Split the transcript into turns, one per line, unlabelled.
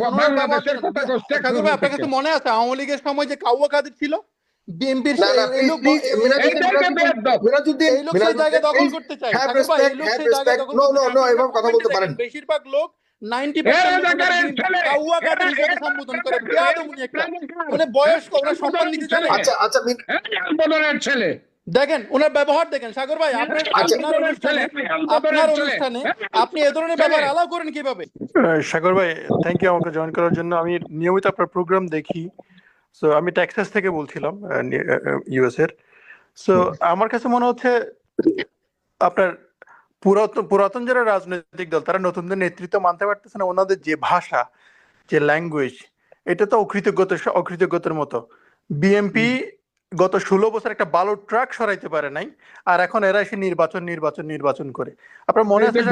জন্ম নিয়েছিস তো।
মনে আছে আওয়ামী লীগের সময় যে কাউয়া কাদের ছিল? বিএনপির। বেশিরভাগ লোক 90%
এরা
লোক
জায়গার
ওনাকে
ছেলে,
দেখেন ওনার ব্যবহার দেখেন সাগর ভাই আপনার
আচ্ছা।
অনুষ্ঠানে আপনার অনুষ্ঠানে আপনি এ ধরনের ব্যবহার আলাও করেন কীভাবে?
সাগর ভাই থ্যাংক ইউ আমাকে জয়েন করার জন্য। আমি নিয়মিত আপনার প্রোগ্রাম দেখি। সো আমি টেক্সাস থেকে বলছিলাম ইউএস এর। সো আমার কাছে মনে হচ্ছে আপনার পুরাতন পুরাতন যারা রাজনৈতিক দল তারা নতুনদের নেতৃত্ব মানতে পারতেছে না। ওনাদের যে ভাষা যে ল্যাঙ্গুয়েজ এটা তো অকৃতজ্ঞতা অকৃতজ্ঞতার মতো। বিএমপি গত ষোলো বছর একটা বালো ট্রাক সরাইতে পারে নাই আর এখন এরা এসে নির্বাচন নির্বাচন নির্বাচন করে। আপনার মনে আছে